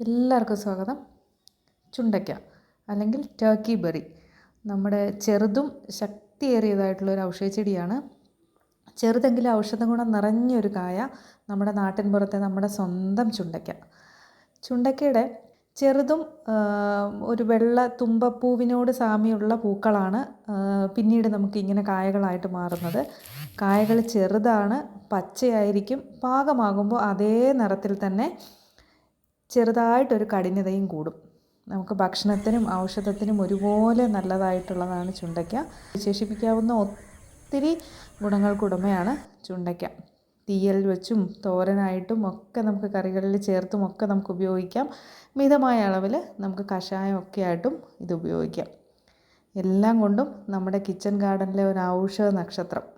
എല്ലാവർക്കും സ്വാഗതം. ചുണ്ടയ്ക്ക അല്ലെങ്കിൽ ടർക്കി ബെറി നമ്മുടെ ചെറുതും ശക്തിയേറിയതായിട്ടുള്ള ഒരു ഔഷധ ചെടിയാണ്. ചെറുതെങ്കിലും ഔഷധ ഗുണം നിറഞ്ഞൊരു കായ നമ്മുടെ നാട്ടിൻ പുറത്തെ നമ്മുടെ സ്വന്തം ചുണ്ടയ്ക്ക. ചുണ്ടയ്ക്കയുടെ ചെറുതും ഒരു വെള്ള തുമ്പപ്പൂവിനോട് സാമ്യമുള്ള പൂക്കളാണ് പിന്നീട് നമുക്ക് ഇങ്ങനെ കായകളായിട്ട് മാറുന്നത്. കായകൾ ചെറുതാണ് പച്ചയായിരിക്കും പാകമാകുമ്പോൾ അതേ നിറത്തിൽ തന്നെ ചെറുതായിട്ടൊരു കഠിനതയും കൂടും. നമുക്ക് ഭക്ഷണത്തിനും ഔഷധത്തിനും ഒരുപോലെ നല്ലതായിട്ടുള്ളതാണ് ചുണ്ടയ്ക്ക. വിശേഷിപ്പിക്കാവുന്ന ഒത്തിരി ഗുണങ്ങൾക്കുടമയാണ് ചുണ്ടയ്ക്ക. തീയൽ വെച്ചും തോരനായിട്ടും ഒക്കെ നമുക്ക് കറികളിൽ ചേർത്തും ഒക്കെ നമുക്ക് ഉപയോഗിക്കാം. മിതമായ അളവിൽ നമുക്ക് കഷായം ഒക്കെ ആയിട്ടും ഇത് ഉപയോഗിക്കാം. എല്ലാം കൊണ്ടും നമ്മുടെ കിച്ചൺ ഗാർഡനിലെ ഒരു ഔഷധ നക്ഷത്രം.